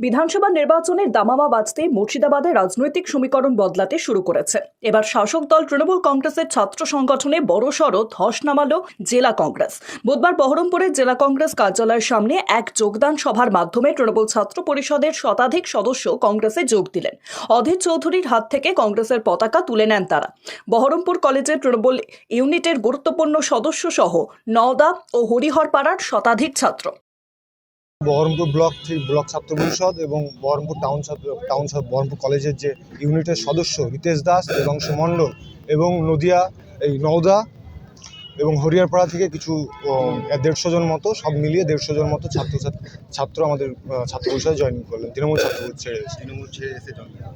বিধানসভা নির্বাচনের দামামা বাজতে মুর্শিদাবাদে রাজনৈতিক সমীকরণ বদলাতে শুরু করেছে। এবার শাসক দল তৃণমূল কংগ্রেসের ছাত্র সংগঠনে বড়সড় ধস নামালো জেলা কংগ্রেস। বুধবার বহরমপুরের জেলা কংগ্রেস কার্যালয়ের সামনে এক যোগদান সভার মাধ্যমে তৃণমূল ছাত্র পরিষদের শতাধিক সদস্য কংগ্রেসে যোগ দিলেন। অধীর চৌধুরীর হাত থেকে কংগ্রেসের পতাকা তুলে নেন তারা। বহরমপুর কলেজের তৃণমূল ইউনিটের গুরুত্বপূর্ণ সদস্য সহ নওদা ও হরিহরপাড়ার শতাধিক ছাত্র। বহরমপুর ব্লক ব্লক ছাত্র পরিষদ এবং বহরমপুর টাউন টাউন বহরমপুর কলেজের যে ইউনিটের সদস্য রিতেশ দাস এবং মণ্ডল এবং নদিয়া এই নওদা এবং হরিয়ারপাড়া থেকে কিছু দেড়শো জন মতো সব মিলিয়ে দেড়শো জন মতো ছাত্র ছাত্র আমাদের ছাত্র পরিষদে জয়েন করলেন তৃণমূল ছাত্র ছেড়ে। তৃণমূল ছেড়ে এসে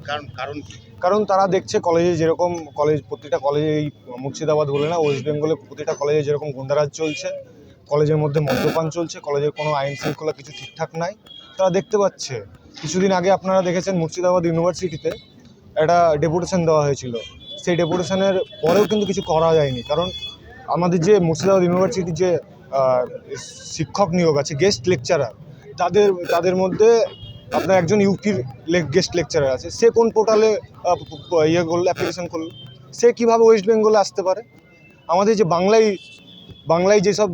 কারণ কারণ কারণ তারা দেখছে কলেজে যেরকম কলেজ প্রতিটা কলেজে এই মুর্শিদাবাদ বলে না ওয়েস্ট বেঙ্গলে প্রতিটা কলেজে যেরকম গুন্ডারাজ চলছে কলেজের মধ্যে মদ্যপান চলছে, কলেজের কোনো আইন শৃঙ্খলা কিছু ঠিকঠাক নাই। তারা দেখতে পাচ্ছে। কিছুদিন আগে আপনারা দেখেছেন মুর্শিদাবাদ ইউনিভার্সিটিতে একটা ডেপুটেশন দেওয়া হয়েছিল। সেই ডেপুটেশনের পরেও কিন্তু কিছু করা যায়নি। কারণ আমাদের যে মুর্শিদাবাদ ইউনিভার্সিটির যে শিক্ষক নিয়োগ আছে গেস্ট লেকচারার তাদের তাদের মধ্যে আপনার একজন ইউপির গেস্ট লেকচারার আছে। সে কোন পোর্টালে ইয়ে করল অ্যাপ্লিকেশন করল? সে কীভাবে ওয়েস্ট বেঙ্গলে আসতে পারে? আমাদের যে বাংলায় বাংলায় যেসব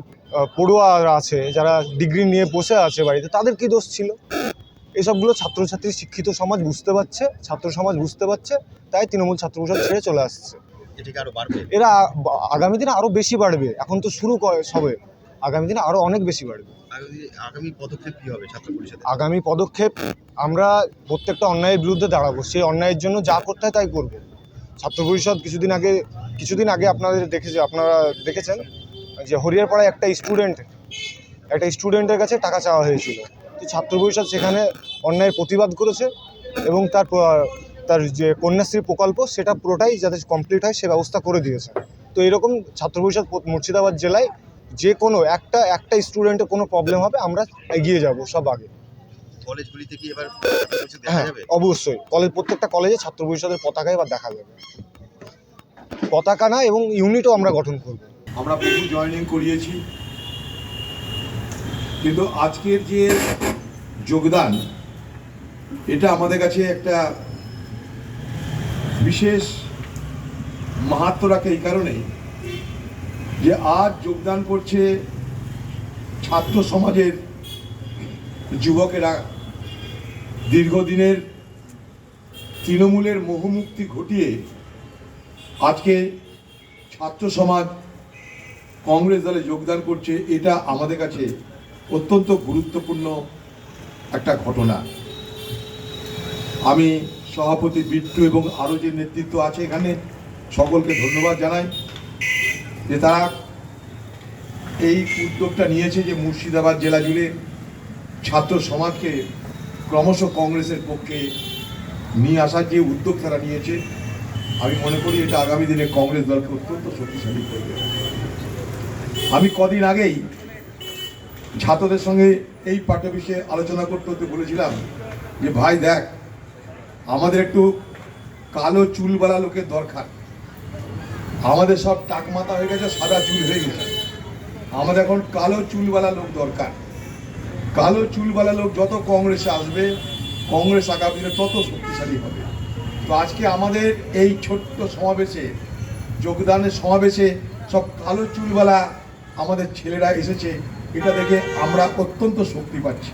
পড়ুয়ারা আছে যারা ডিগ্রি নিয়ে বসে আছে বাড়িতে তাদের কী দোষ ছিল? এসবগুলো ছাত্রছাত্রী শিক্ষিত সমাজ বুঝতে পারছে ছাত্র সমাজ বুঝতে পারছে তাই তৃণমূল ছাত্র পরিষদ ছেড়ে চলে আসছে। এরা আগামী দিনে আরও বেশি বাড়বে এখন তো শুরু সবে। আগামী দিনে আরও অনেক বেশি বাড়বে। আগামী আগামী পদক্ষেপ কি হবে ছাত্র পরিষদে আগামী পদক্ষেপ আমরা প্রত্যেকটা অন্যায়ের বিরুদ্ধে দাঁড়াবো। সেই অন্যায়ের জন্য যা করতে হয় তাই করব। ছাত্র পরিষদ কিছুদিন আগে কিছুদিন আগে আপনাদের দেখেছে আপনারা দেখেছেন? যে হরিয়ারপাড়ায় একটা স্টুডেন্ট একটা স্টুডেন্টের কাছে টাকা চাওয়া হয়েছিল। তো ছাত্র পরিষদ সেখানে অন্যায়ের প্রতিবাদ করেছে এবং তার তার যে কন্যাশ্রী প্রকল্প সেটা পুরোটাই যাতে কমপ্লিট হয় সে ব্যবস্থা করে দিয়েছে। তো এরকম ছাত্র পরিষদ মুর্শিদাবাদ জেলায় যে কোনো একটা একটা স্টুডেন্টের কোনো প্রবলেম হবে আমরা এগিয়ে যাব সব আগে। কলেজগুলিতে কি এবার হ্যাঁ অবশ্যই। কলেজ প্রত্যেকটা কলেজে ছাত্র পরিষদের পতাকা এবার দেখা যাবে। পতাকা না এবং ইউনিটও আমরা গঠন করব। আমরা বহু জয়েনিং করিয়েছি। কিন্তু আজকের যে যোগদান, এটা আমাদের কাছে একটা বিশেষ মাহাত্ম রাখে এই কারণে যে আজ যোগদান করছে ছাত্র সমাজের যুবকেরা। দীর্ঘদিনের তৃণমূলের মোহমুক্তি ঘটিয়ে আজকে ছাত্র সমাজ কংগ্রেস দলে যোগদান করছে, এটা আমাদের কাছে অত্যন্ত গুরুত্বপূর্ণ একটা ঘটনা। আমি সভাপতি বিট্টু এবং আরও যে নেতৃত্ব আছে এখানে, সকলকে ধন্যবাদ জানাই যে তারা এই উদ্যোগটা নিয়েছে যে মুর্শিদাবাদ জেলা জুড়ে ছাত্র সমাজকে ক্রমশ কংগ্রেসের পক্ষে নিয়ে আসার যে উদ্যোগ তারা নিয়েছে, আমি মনে করি এটা আগামী দিনে কংগ্রেস দলকে অত্যন্ত শক্তিশালী করবে আমি কদিন আগেই ছাত্রদের সঙ্গে এই পাঠ্য বিষয়ে আলোচনা করতে হতে বলেছিলাম যে, ভাই, দেখ, আমাদের একটু কালো চুলওয়ালা লোকের দরকার। আমাদের সব টাকমাতা হয়ে গেছে, সাদা চুল হয়ে গেছে। আমাদের এখন কালো চুলওয়ালা লোক দরকার। কালো চুলওয়ালা লোক যত কংগ্রেসে আসবে, কংগ্রেস আগামী দিনে তত শক্তিশালী হবে। তো আজকে আমাদের এই ছোট্ট সমাবেশে, যোগদানের সমাবেশে সব কালো চুলওয়ালা আমাদের ছেলেরা এসেছে এটা দেখে আমরা অত্যন্ত শক্তি পাচ্ছি।